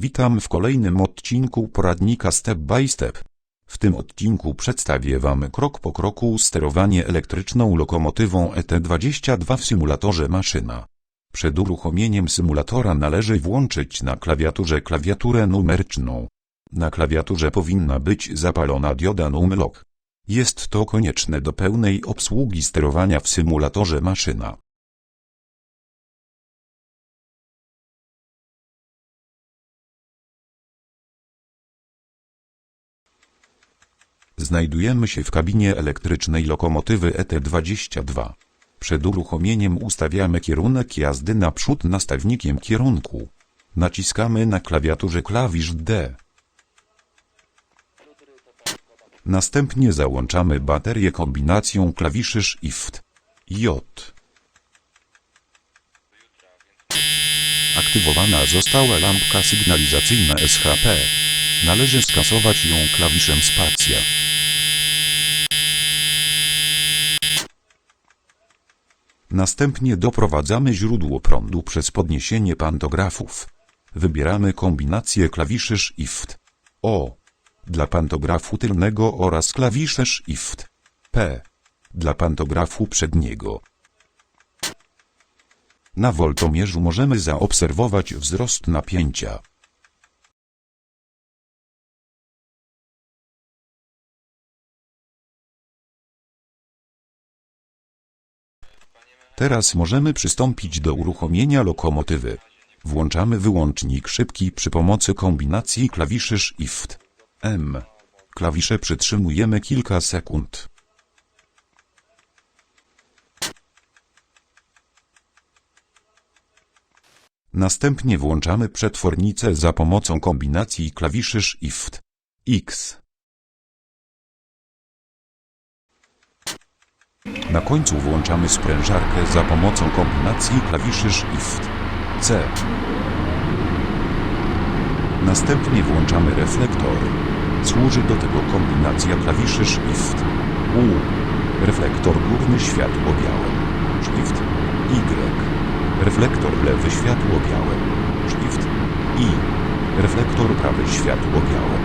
Witam w kolejnym odcinku poradnika Step by Step. W tym odcinku przedstawię Wam krok po kroku sterowanie elektryczną lokomotywą ET22 w symulatorze maszyna. Przed uruchomieniem symulatora należy włączyć na klawiaturze klawiaturę numeryczną. Na klawiaturze powinna być zapalona dioda numlock. Jest to konieczne do pełnej obsługi sterowania w symulatorze maszyna. Znajdujemy się w kabinie elektrycznej lokomotywy ET22. Przed uruchomieniem ustawiamy kierunek jazdy naprzód nastawnikiem kierunku. Naciskamy na klawiaturze klawisz D. Następnie załączamy baterię kombinacją klawiszy Shift J. Aktywowana została lampka sygnalizacyjna SHP. Należy skasować ją klawiszem spacja. Następnie doprowadzamy źródło prądu przez podniesienie pantografów. Wybieramy kombinację klawiszy Shift O dla pantografu tylnego oraz klawisze Shift P dla pantografu przedniego. Na woltomierzu możemy zaobserwować wzrost napięcia. Teraz możemy przystąpić do uruchomienia lokomotywy. Włączamy wyłącznik szybki przy pomocy kombinacji klawiszy Shift M. Klawisze przytrzymujemy kilka sekund. Następnie włączamy przetwornicę za pomocą kombinacji klawiszy Shift X. Na końcu włączamy sprężarkę za pomocą kombinacji klawiszy Shift C. Następnie włączamy reflektor. Służy do tego kombinacja klawiszy Shift U. Reflektor górny światło białe. Shift Y. Reflektor lewy światło białe. Shift I. Reflektor prawy światło białe.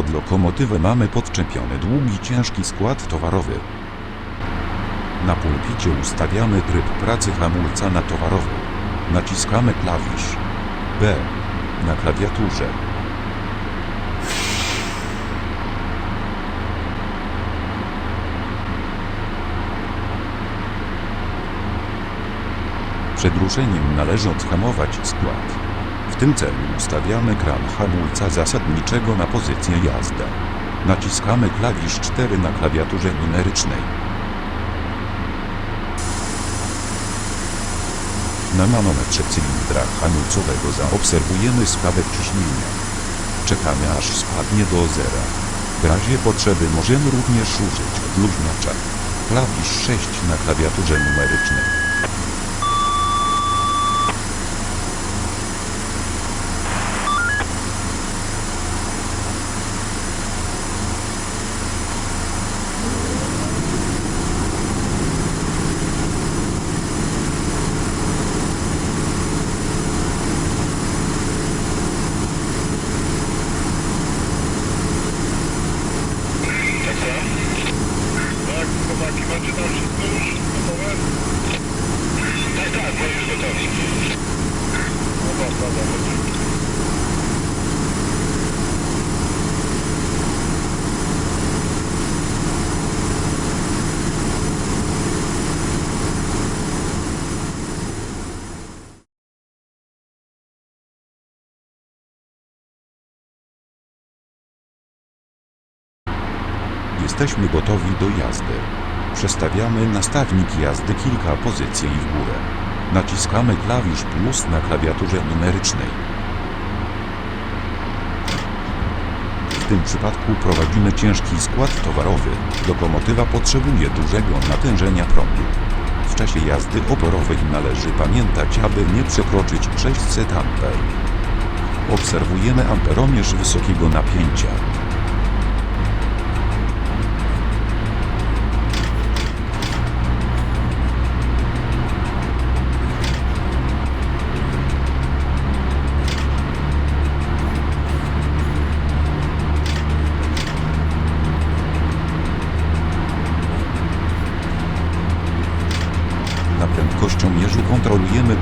Pod lokomotywę mamy podczepiony długi ciężki skład towarowy. Na pulpicie ustawiamy tryb pracy hamulca na towarowy. Naciskamy klawisz B na klawiaturze. Przed ruszeniem należy odhamować skład. Tym celu ustawiamy kran hamulca zasadniczego na pozycję jazda. Naciskamy klawisz 4 na klawiaturze numerycznej. Na manometrze cylindra hamulcowego zaobserwujemy spadek ciśnienia. Czekamy aż spadnie do zera. W razie potrzeby możemy również użyć odluźniacza. Klawisz 6 na klawiaturze numerycznej. Jesteśmy gotowi do jazdy. Przestawiamy nastawnik jazdy kilka pozycji w górę. Naciskamy klawisz plus na klawiaturze numerycznej. W tym przypadku prowadzimy ciężki skład towarowy. Lokomotywa potrzebuje dużego natężenia prądu. W czasie jazdy oporowej należy pamiętać, aby nie przekroczyć 600 A. Obserwujemy amperomierz wysokiego napięcia.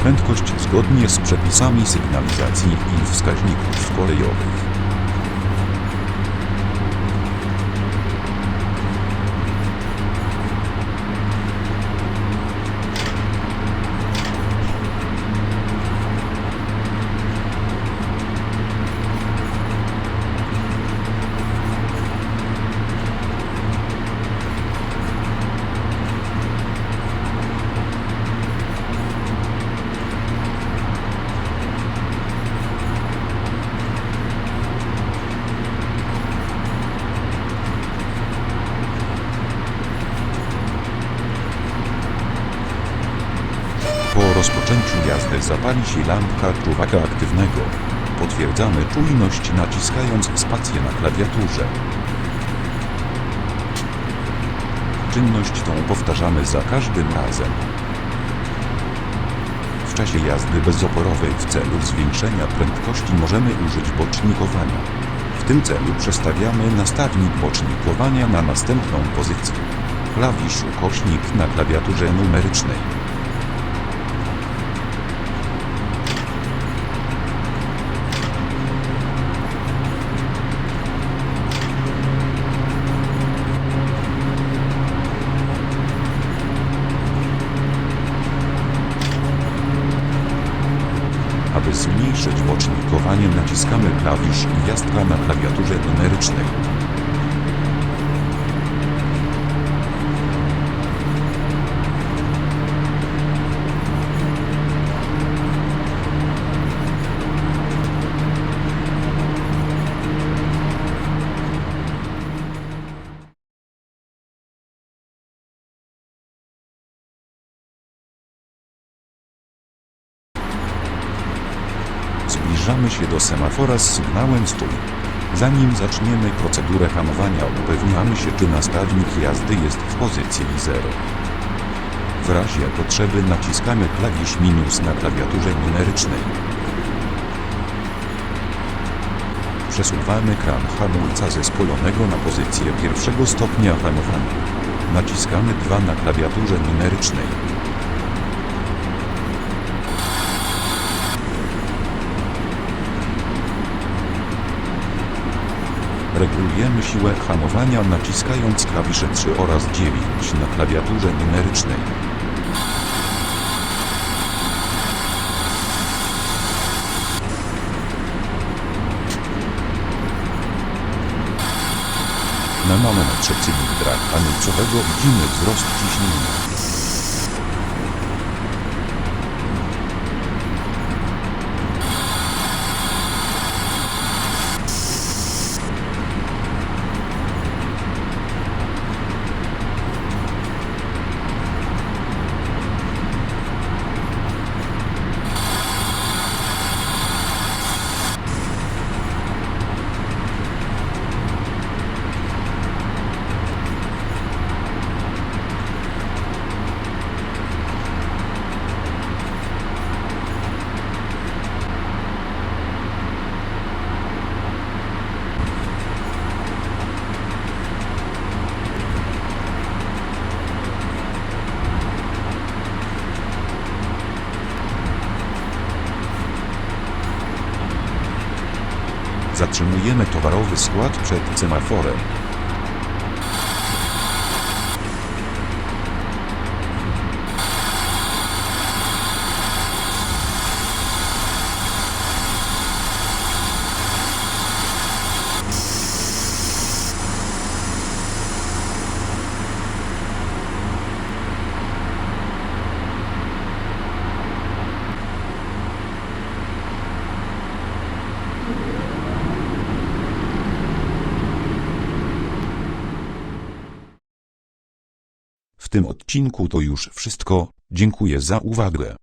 Prędkość zgodnie z przepisami sygnalizacji i wskaźników kolejowych. Zapali się lampka czuwaka aktywnego. Potwierdzamy czujność naciskając spację na klawiaturze. Czynność tą powtarzamy za każdym razem. W czasie jazdy bezoporowej w celu zwiększenia prędkości możemy użyć bocznikowania. W tym celu przestawiamy nastawnik bocznikowania na następną pozycję. Klawisz ukośnik na klawiaturze numerycznej. Zmniejszyć bocznikowanie naciskamy klawisz gwiazdka na klawiaturze numerycznej. Zbliżamy się do semafora z sygnałem stój. Zanim zaczniemy procedurę hamowania, upewniamy się, czy nastawnik jazdy jest w pozycji 0. W razie potrzeby naciskamy klawisz minus na klawiaturze numerycznej. Przesuwamy kran hamulca zespolonego na pozycję pierwszego stopnia hamowania. Naciskamy 2 na klawiaturze numerycznej. Regulujemy siłę hamowania naciskając klawisze 3 oraz 9 na klawiaturze numerycznej. Na manometrze cylindra hamulcowego widzimy wzrost ciśnienia. Towarowy skład przed semaforem. Tym odcinku to już wszystko. Dziękuję za uwagę.